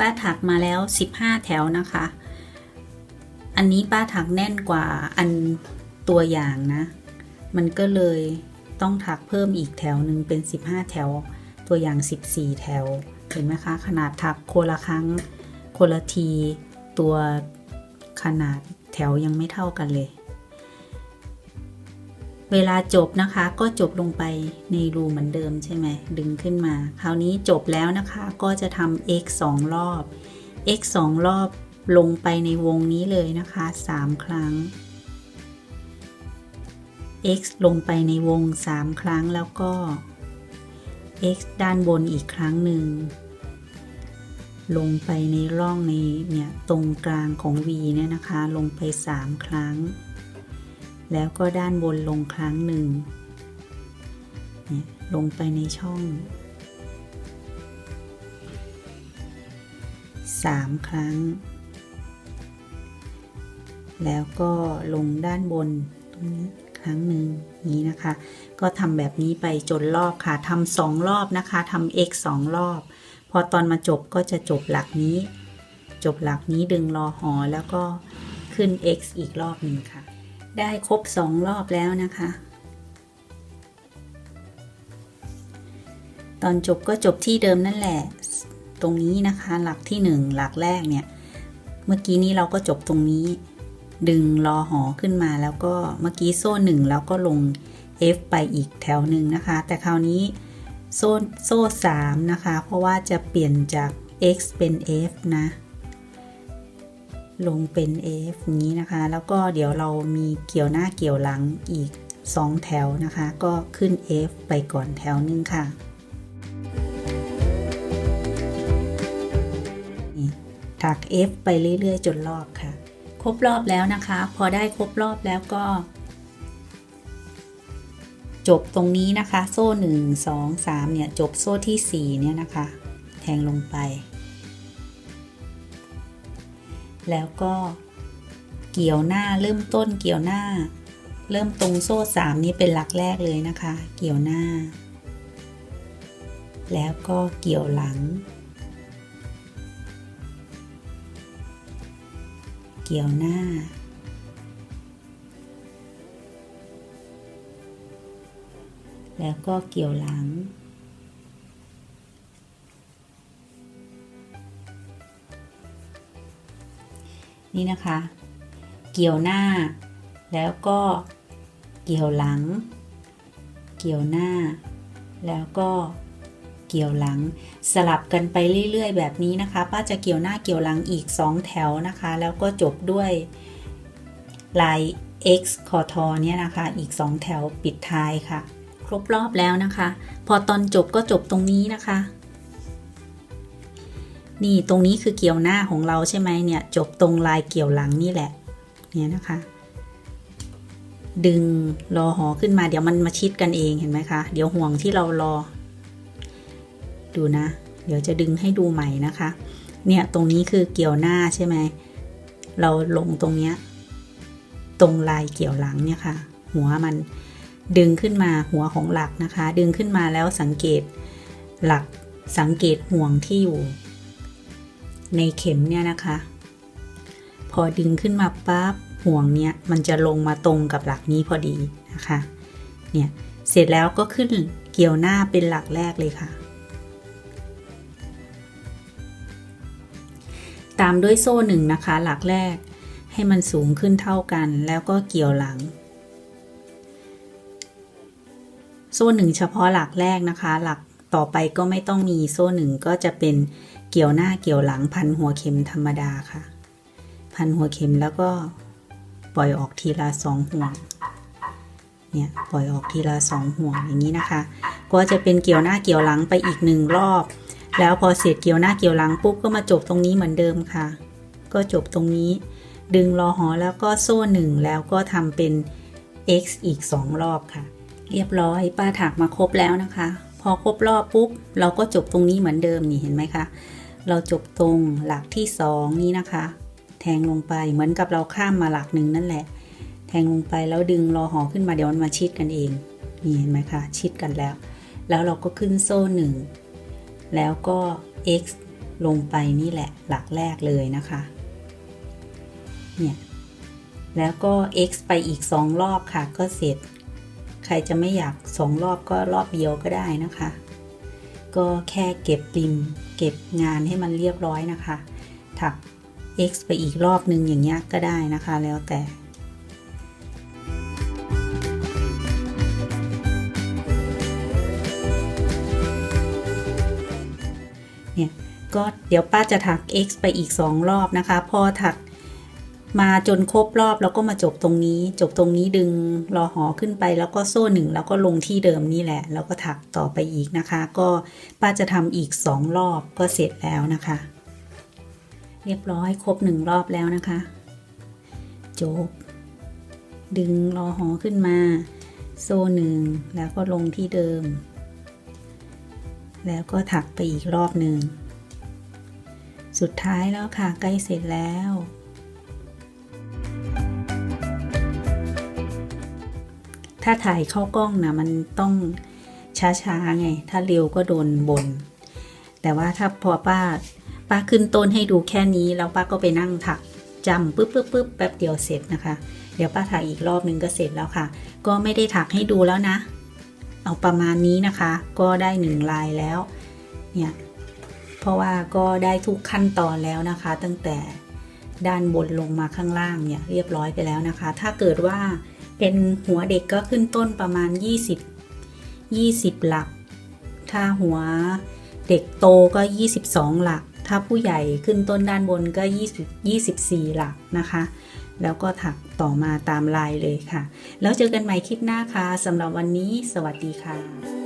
ป้าถักมาแล้ว 15 แถวนะคะ อันนี้ป้าถักแน่นกว่าอันตัวอย่างนะ มันก็เลยต้องถักเพิ่มอีกแถวหนึ่งเป็น 15 แถว ตัวอย่าง 14 แถว เห็นไหมคะ ขนาดถักคนละครั้งคนละที ตัวขนาดแถวยังไม่เท่ากันเลย เวลาจบนะคะก็จบลงไปในรูเหมือนเดิมใช่ไหมดึงขึ้นมา คราวนี้จบแล้วนะคะก็จะทำ x 2 รอบ x 2 รอบลงไปในวงนี้เลยนะคะ 3 ครั้ง x ลงไปในวง 3 ครั้งแล้วก็ x ด้านบนอีกครั้งหนึ่ง ลงไปในร่องในเนี่ยตรงกลางของ v เนี่ยนะคะ ลงไป 3 ครั้ง แล้วก็ด้านบนลงครั้งหนึ่ง ลงไปในช่อง 3 ครั้ง แล้วก็ลงด้านบนตรงนี้ครั้งหนึ่งนี้นะคะ ก็ทำแบบนี้ไปจนรอบค่ะทำสองรอบนะคะทำ x สองรอบ พอตอนมาจบก็จะจบหลักนี้ จบหลักนี้ดึงรอหอแล้วก็ขึ้น x อีกรอบหนึ่งค่ะ ได้ครบสองรอบแล้วนะคะ ตอนจบก็จบที่เดิมนั่นแหละ ตรงนี้นะคะ หลักที่หนึ่งหลักแรกเนี่ย เมื่อกี้นี้เราก็จบตรงนี้ ดึงรอหอขึ้นมาแล้วก็เมื่อกี้โซ่หนึ่งแล้วก็ลง F ไปอีกแถวหนึ่งนะคะ แต่คราวนี้โซ่โซ่สามนะคะ เพราะว่าจะเปลี่ยนจาก X เป็น F นะ ลงเป็น F นี้นะคะ แล้วก็เดี๋ยวเรามีเกี่ยวหน้าเกี่ยวหลังอีก 2 แถวนะคะ ก็ขึ้น F ไปก่อนแถวหนึงค่ะนี่ถัก F ไปเรื่อยๆ จนรอบค่ะ ครบรอบแล้วนะคะ พอได้ครบรอบแล้วก็ จบตรงนี้นะคะ โซ่ 1 2 3เนี่ย จบโซ่ที่ 4 เนี่ยนะคะ แทงลงไป แล้วก็เกี่ยวหน้าเริ่มต้นเกี่ยวหน้า เริ่มตรงโซ่3นี้เป็นหลักแรกเลยนะคะ เกี่ยวหน้า แล้วก็เกี่ยวหลัง เกี่ยวหน้า แล้วก็เกี่ยวหลัง นี่นะคะ เกี่ยวหน้า แล้วก็เกี่ยวหลัง เกี่ยวหน้า แล้วก็เกี่ยวหลัง สลับกันไปเรื่อย ๆ แบบนี้นะคะ ป้าจะเกี่ยวหน้าเกี่ยวหลังอีก 2 แถวนะคะ แล้วก็จบด้วยลาย X คอทอเนี่ยนะคะ อีก 2 แถวปิดท้ายค่ะ ครบรอบแล้วนะคะ พอตอนจบก็จบตรงนี้นะคะ นี่ตรงนี้คือเกี่ยวหน้าของเราใช่ไหมเนี่ย จบตรงลายเกี่ยวหลังนี่แหละ เนี่ยนะคะ ดึงรอหอขึ้นมาเดี๋ยวมันมาชิดกันเองเห็นไหมคะ เดี๋ยวห่วงที่เรารอ ดูนะ เดี๋ยวจะดึงให้ดูใหม่นะคะ เนี่ยตรงนี้คือเกี่ยวหน้าใช่ไหม เราลงตรงเนี้ย ตรงลายเกี่ยวหลังเนี่ยค่ะ หัวมันดึงขึ้นมาหัวของหลักนะคะ ดึงขึ้นมาแล้วสังเกตหลักสังเกตห่วงที่อยู่ ในเข็มเนี่ยนะคะ พอดึงขึ้นมาปั๊บห่วงเนี่ยมันจะลงมาตรงกับหลักนี้พอดีนะคะเนี่ยเสร็จแล้วก็ขึ้นเกี่ยวหน้าเป็นหลักแรกเลยค่ะ ตามด้วยโซ่หนึ่งนะคะ หลักแรกให้มันสูงขึ้นเท่ากัน แล้วก็เกี่ยวหลัง โซ่หนึ่งเฉพาะหลักแรกนะคะ หลักต่อไปก็ไม่ต้องมีโซ่หนึ่งก็จะเป็น เกี่ยวหน้าเกี่ยวหลังพันหัวเข็มธรรมดาค่ะ พันหัวเข็มแล้วก็ปล่อยออกทีละสองห่วง เนี่ยปล่อยออกทีละสองห่วงอย่างนี้นะคะ ก็จะเป็นเกี่ยวหน้าเกี่ยวหลังไปอีกหนึ่งรอบ แล้วพอเสร็จเกี่ยวหน้าเกี่ยวหลังปุ๊บก็มาจบตรงนี้เหมือนเดิมค่ะ ก็จบตรงนี้ ดึงรอหอแล้วก็โซ่หนึ่งแล้วก็ทำเป็น x อีก 2 รอบค่ะ เรียบร้อยป้าถักมาครบแล้วนะคะ พอครบรอบปุ๊บ เราก็จบตรงนี้เหมือนเดิมนี่เห็นไหมคะ เราจบตรงหลักที่ 2 นี้นะคะ แทงลงไปเหมือนกับเราข้ามมาหลักหนึ่งนั่นแหละ แทงลงไปแล้วดึงรอหอขึ้นมาเดี๋ยวมันมาชิดกันเองนี่เห็นไหมคะชิดกันแล้ว แล้วเราก็ขึ้นโซ่หนึ่งแล้วก็ x ลงไปนี่แหละหลักแรกเลยนะคะเนี่ยแล้วก็ x ไปอีก 2 รอบค่ะก็เสร็จ ใครจะไม่อยาก 2 รอบก็รอบเดียวก็ได้นะคะ ก็แค่เก็บริม เก็บงานให้มันเรียบร้อยนะคะถัก x ไปอีกรอบนึงอย่างเงี้ยก็ได้นะคะแล้วแต่เนี่ยก็เดี๋ยวป้าจะถัก x ไปอีก 2 รอบนะคะ พอถัก มาจนครบรอบแล้วก็มาจบตรงนี้ จบตรงนี้ดึงรอหอขึ้นไปแล้วก็โซ่หนึ่งแล้วก็ลงที่เดิมนี่แหละ แล้วก็ถักต่อไปอีกนะคะ ก็ป้าจะทำอีก 2 รอบก็เสร็จแล้วนะคะ เรียบร้อยครบหนึ่งรอบแล้วนะคะ จบ ดึงรอหอขึ้นมา โซ่หนึ่งแล้วก็ลงที่เดิม แล้วก็ถักไปอีกรอบหนึ่ง สุดท้ายแล้วค่ะใกล้เสร็จแล้ว ถ้าถ่ายเข้ากล้องนะมันต้องช้าๆไง ถ้าเร็วก็โดนบน แต่ว่าถ้าพอป้า ป้าขึ้นต้นให้ดูแค่นี้ แล้วป้าก็ไปนั่งถักจำปึ๊บปึ๊บปึ๊บแป๊บเดียวเสร็จนะคะ เดี๋ยวป้าถ่ายอีกรอบนึงก็เสร็จแล้วค่ะ ก็ไม่ได้ถักให้ดูแล้วนะ เอาประมาณนี้นะคะ ก็ได้หนึ่งลายแล้ว เนี่ย เพราะว่าก็ได้ทุกขั้นตอนแล้วนะคะ ตั้งแต่ด้านบนลงมาข้างล่างเนี่ยเรียบร้อยไปแล้วนะคะ ถ้าเกิดว่า เป็นหัวเด็กก็ขึ้นต้นประมาณ 20 20 หลัก ถ้าหัวเด็กโตก็ 22 หลัก ถ้าผู้ใหญ่ขึ้นต้นด้านบนก็20 24 หลักนะคะ แล้วก็ถักต่อมาตามลายเลยค่ะ แล้วเจอกันใหม่คลิปหน้าค่ะสำหรับวันนี้ สวัสดีค่ะ